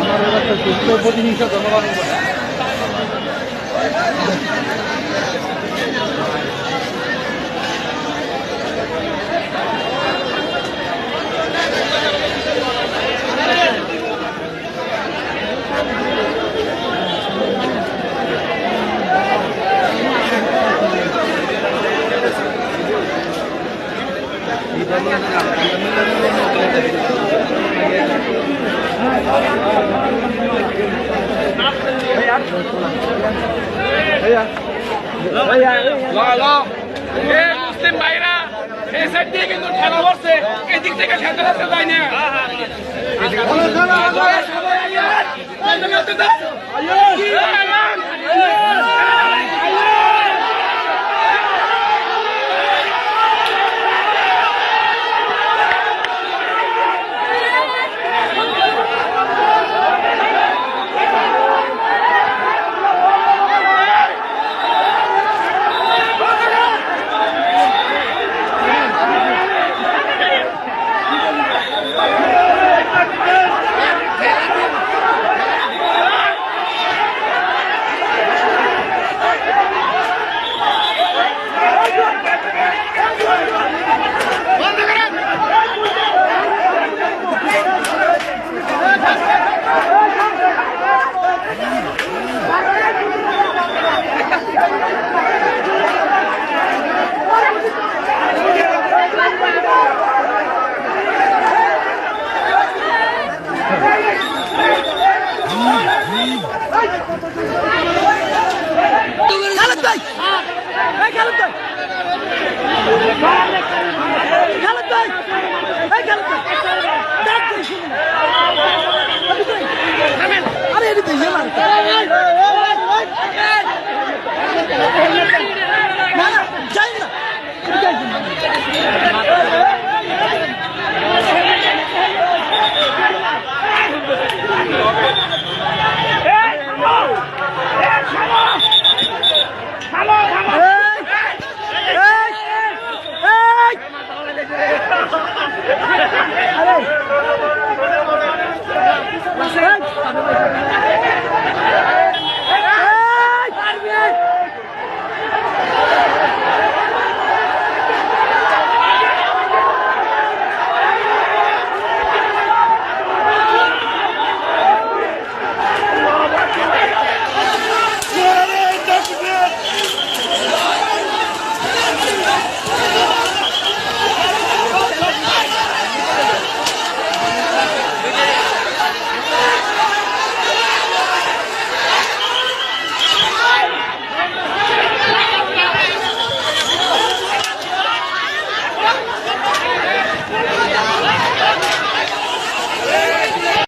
আমার প্রতিহিংসা জনগণ মুসলিম ভাইরা এই সাইড দিয়ে কিন্তু ঠেলা পড়ছে এই দিক থেকে ঠেলা রাস্তা যায় না আইয়ান কত